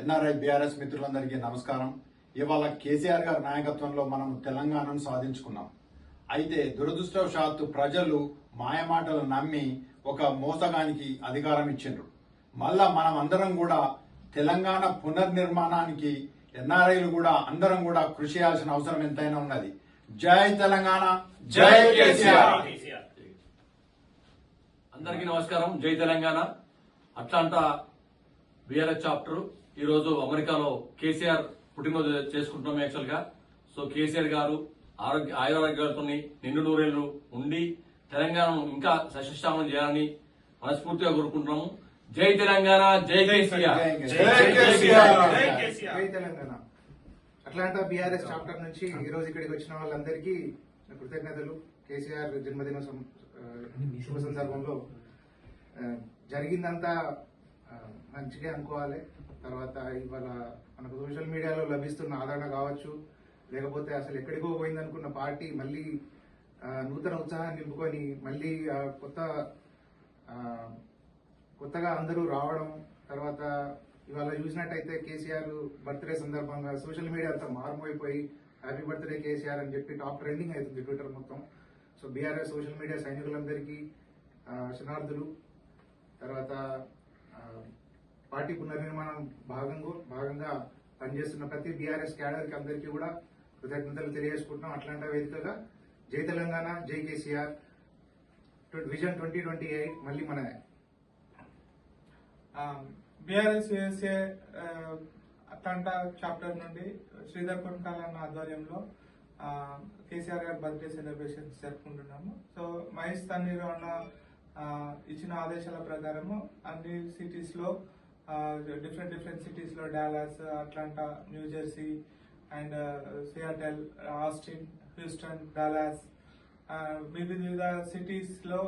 NRI BRS మిత్రులందరికీ నమస్కారం. ఇవాళ కేసీఆర్ గారి నాయకత్వంలో మనం తెలంగాణను సాధించుకున్నాం. అయితే దురదృష్టవశాత్తు ప్రజలు మాయమాటలు నమ్మి ఒక మోసగానికి అధికారం ఇచ్చిండ్రు. మళ్ళా మనం అందరం కూడా తెలంగాణ పునర్నిర్మాణానికి ఎన్ఆర్ఐలు కూడా అందరం కూడా కృషి చేయాల్సిన అవసరం ఎంతైనా ఉన్నది. జై తెలంగాణ జై కేసీఆర్. అందరికీ నమస్కారం. జై తెలంగాణ. అట్లాంటా బీఆర్ఎస్ చాప్టర్ ఈ రోజు అమెరికాలో కేసీఆర్ పుట్టినరోజు చేసుకుంటున్నాం యాక్చువల్గా. సో కేసీఆర్ గారు ఆరోగ్య ఆయురారోగ్యాలతో నిండు నూరేళ్ళు ఉండి తెలంగాణను ఇంకా సశిష్టామం చేయాలని మనస్ఫూర్తిగా కోరుకుంటున్నాము. జై తెలంగాణ జై కేసీఆర్. జై కేసీఆర్. జై తెలంగాణ. అట్లాంటా బీఆర్ఎస్ చాప్టర్ నుంచి ఈ రోజు ఇక్కడికి వచ్చిన వాళ్ళందరికీ నా కృతజ్ఞతలు. కేసీఆర్ జన్మదిన శుభ సందర్భంలో జరిగిందంతా మంచిగా అనుకోవాలి. తర్వాత ఇవాళ మనకు సోషల్ మీడియాలో లభిస్తున్న ఆదరణ కావచ్చు లేకపోతే అసలు ఎక్కడికో పోయిందనుకున్న పార్టీ మళ్ళీ నూతన ఉత్సాహాన్ని నింపుకొని మళ్ళీ కొత్త కొత్తగా అందరూ రావడం తర్వాత ఇవాళ చూసినట్టయితే కేసీఆర్ బర్త్డే సందర్భంగా సోషల్ మీడియా అంతా మారుమైపోయి హ్యాపీ బర్త్డే కేసీఆర్ అని చెప్పి టాప్ ట్రెండింగ్ అవుతుంది ట్విట్టర్ మొత్తం. సో బీఆర్ఎస్ సోషల్ మీడియా సైనికులందరికీ శనార్థులు తర్వాత పార్టీ పునర్నిర్మాణం భాగంగా భాగంగా పనిచేస్తున్న ప్రతి బీఆర్ఎస్ క్యాడర్కి అందరికీ కూడా కృతజ్ఞతలు తెలియజేసుకుంటున్నాం అట్లాంటి వేదికగా. జై తెలంగాణ జై KCR. Vision twenty twenty eight మళ్ళీ మనదే బీఆర్ఎస్ యుఎస్ఏ అట్లాంటా చాప్టర్ నుండి శ్రీధర్ కొనకాలన్న ఆధ్వర్యంలో కేసీఆర్ గారి బర్త్డే సెలబ్రేషన్స్ జరుపుకుంటున్నాము. సో మహేష్ తన్నీరు అన్న ఇచ్చిన ఆదేశాల ప్రకారము అన్ని సిటీస్లో డిఫరెంట్ డిఫరెంట్ సిటీస్లో Atlanta New Jersey and Seattle Austin Houston Dallas వివిధ వివిధ సిటీస్లో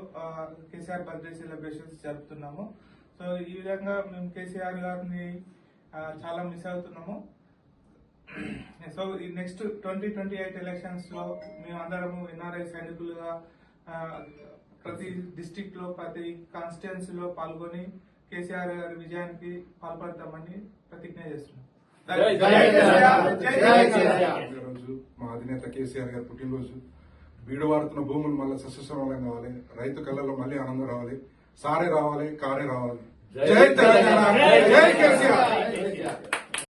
కేసీఆర్ బర్త్డే సెలబ్రేషన్స్ జరుపుతున్నాము. సో ఈ విధంగా మేము కేసీఆర్ గారిని చాలా మిస్ అవుతున్నాము. సో ఈ నెక్స్ట్ ట్వంటీ ట్వంటీ ఎయిట్ ఎలక్షన్స్లో మేము అందరము ఎన్ఆర్ఐ సైనికులుగా ప్రతి డిస్టిక్లో ప్రతి కాన్స్టిట్యున్సీ లో పాల్గొని కేసీఆర్ గారి విజయానికి పాల్పడతామని ప్రతిజ్ఞ చేస్తున్నాం! రోజు మా అధినేత కేసీఆర్ గారి పుట్టినరోజు బీడు వాడుతున్న భూములు మళ్ళీ సస్యశ్రమలం కావాలి రైతు కళ్ళలో మళ్ళీ ఆనందం రావాలి సారే రావాలి కారే రావాలి జై తెలంగాణ జై కేసీఆర్!